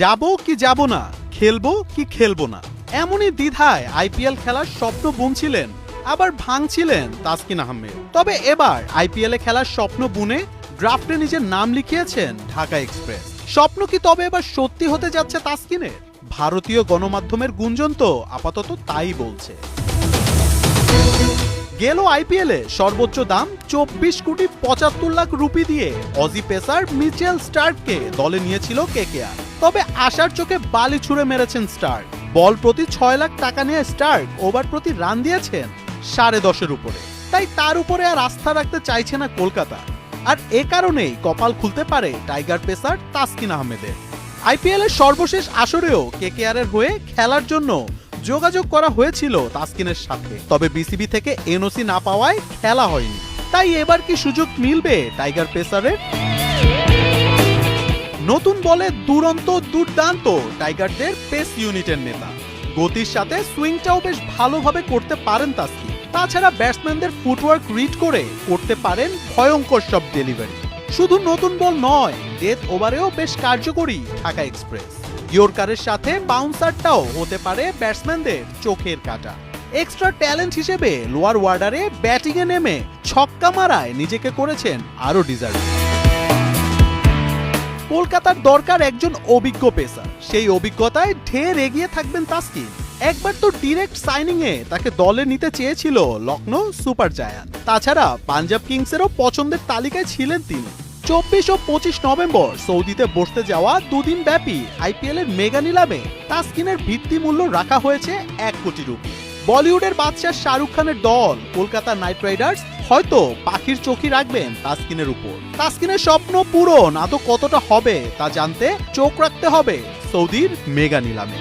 যাব কি যাব না, খেলব কি খেলব না। এমনই দ্বিধায় আইপিএল খেলার স্বপ্ন বুনছিলেন, আবার ভাঙছিলেন তাসকিন আহমেদ। তবে এবার আইপিএল খেলার স্বপ্ন বুনে ড্রাফটে নিজের নাম লিখিয়েছেন ঢাকা এক্সপ্রেস। স্বপ্ন কি তবে এবার সত্যি হতে যাচ্ছে তাসকিনের? ভারতীয় গণমাধ্যমের গুঞ্জন তো আপাতত তাই বলছে। গেল আইপিএলে সর্বোচ্চ দাম চব্বিশ কোটি পঁচাত্তর লাখ রুপি দিয়ে অজি পেসার মিচেল স্টার্ককে দলে নিয়েছিল কেকেআর তবে আশার চোখে বালি ছুঁড়ে মেরেছেন স্টার্ক বল প্রতি ছয় লাখ টাকা নিয়ে স্টার্ক ওভার প্রতি রান দিয়েছেন সাড়ে দশের উপরে। তাই তার উপরে আর আস্থা রাখতে চাইছে না কলকাতা। আর এ কারণেই কপাল খুলতে পারে টাইগার পেসার তাসকিন আহমেদের। আইপিএল এর সর্বশেষ আসরেও কেকেআর এর হয়ে খেলার জন্য যোগাযোগ করা হয়েছিল তাসকিনের সাথে। তবে বিসিবি থেকে এনওসি না পাওয়ায় খেলা হয়নি। তাই এবার কি সুযোগ মিলবে টাইগার পেসারের? নতুন বলে দুরন্ত, দুর্দান্ত টাইগারদের পেস ইউনিটের নেতা। গতির সাথে সুইংটাও বেশ ভালোভাবে করতে পারেন তাসকিন তাছাড়া ব্যাটসম্যানদের ফুটওয়ার্ক রিড করে করতে পারেন ভয়ঙ্কর সব ডেলিভারি। শুধু নতুন বল নয়, ডেথ ওভারেও বেশ কার্যকরী ঢাকা এক্সপ্রেস। ইয়র্কারের সাথে বাউন্সারটাও হতে পারে ব্যাটসম্যানদের চোখের কাটা। এক্সট্রা ট্যালেন্ট হিসেবে লোয়ার ওয়ার্ডারে ব্যাটিংয়ে নেমে ছক্কা মারায় নিজেকে করেছেন আরও ডিজার্ভিং। কলকাতার দরকার একজন অভিজ্ঞ পেসার। সেই অভিজ্ঞতায় ঢের এগিয়ে থাকবেন তাসকিন। একবার তো ডিরেক্ট সাইনিং এ তাকে দলে নিতে চেয়েছিল লখনৌ সুপার জায়ান্ট। তাছাড়া পাঞ্জাব কিংসেরও পছন্দের তালিকায় ছিলেন তিনি। চব্বিশ ও পঁচিশ নভেম্বর সৌদিতে বসতে যাওয়া দুদিন ব্যাপী আইপিএল এর মেগা নিলামে তাসকিনের ভিত্তি মূল্য রাখা হয়েছে এক কোটি রুপি। বলিউডের বাদশাহ শাহরুখ খানের দল কলকাতা নাইট রাইডার্স হয়তো পাখির চোখই রাখবেন তাসকিনের উপর। তাসকিনের স্বপ্ন পূরণ, আদৌ কতটা হবে তা জানতে চোখ রাখতে হবে সৌদির মেগা নিলামে।